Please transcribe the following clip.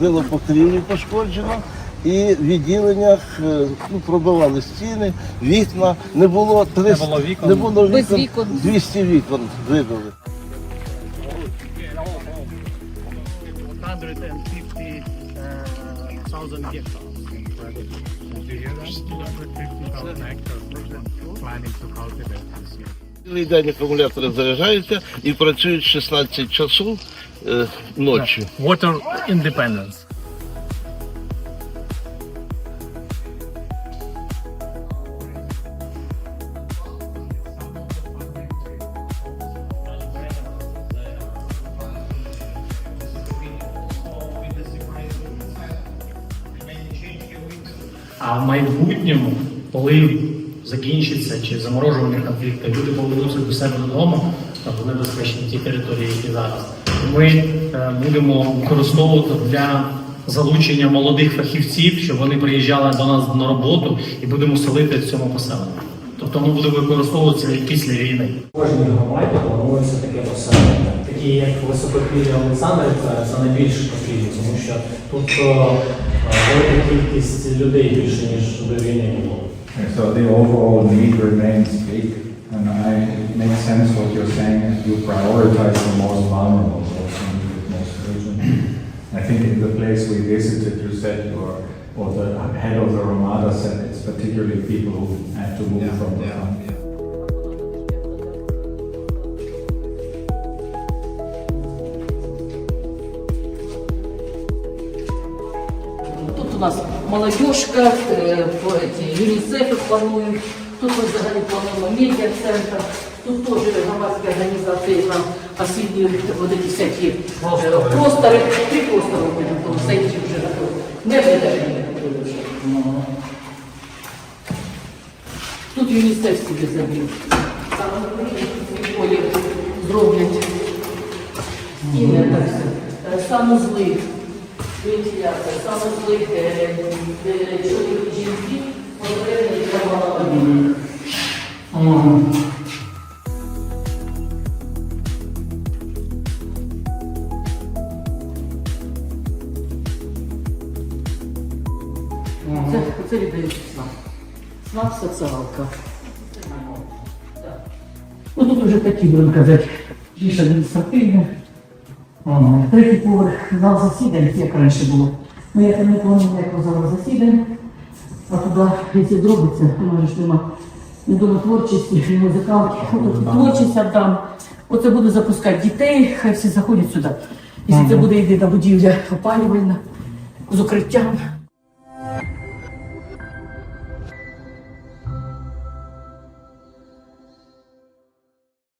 Було покрівлі пошкоджено. І в відділеннях е, ну, пробивали стіни, вікна. Не було 300, було вікон? не було вікон, вікон. 200 вікон вибили. 150,000 hectares. Did you hear that? 250,000 hectares planning to cultivate this year. Цілий день акумулятори заряджаються і працюють 16 часу е, ночі. Water independence. А в майбутньому, коли закінчиться чи заморожування конфлікту, люди повернуться до себе додому в небезпечні ті території, які зараз. Ми е, будемо використовувати для залучення молодих фахівців, щоб вони приїжджали до нас на роботу і будемо селити в цьому поселенні. Тобто ми будемо використовуватися після війни. Кожній громаді планується таке поселення. Такі як високохвилі Олександрівка, це найбільш потрібно, тому що тут е, велика кількість людей більше, ніж до війни було. And so the overall need remains big, and I, it makes sense what you're saying, you prioritize the most vulnerable, those most urgent. I think in the place we visited, you said, or, or the head of the Ramada said, it's particularly people who had to move yeah, from the yeah, yeah. У нас молодежка, е, ЮНІСЕФ планують, тут ми взагалі плануємо медіа-центр, тут теж громадські організації нам освітлюють вот всякі е, простори, три простори будемо там зайти вже готові. Меблі навіть не готові вже. Тут ЮНІСЕФ собі забив. Там полі зроблять. Стіни так все. Е, Санузли, вентиляція, де де чоловік і жінки, потрібні для малолетних. Це, це віддають СНАП. СНАП соціалка. Ну тут вже такі, будемо казати, більш адміністративні. Третій поверх зал засідань, як раніше було. Ну я там не планую ніякого залу засідань. А туди, якщо зробиться, то може ж нема не дома творчості, ні музикалки. От Творчість віддам. Оце буду запускати дітей, хай всі заходять сюди. Якщо це буде єдина будівля опалювальна, з укриттям.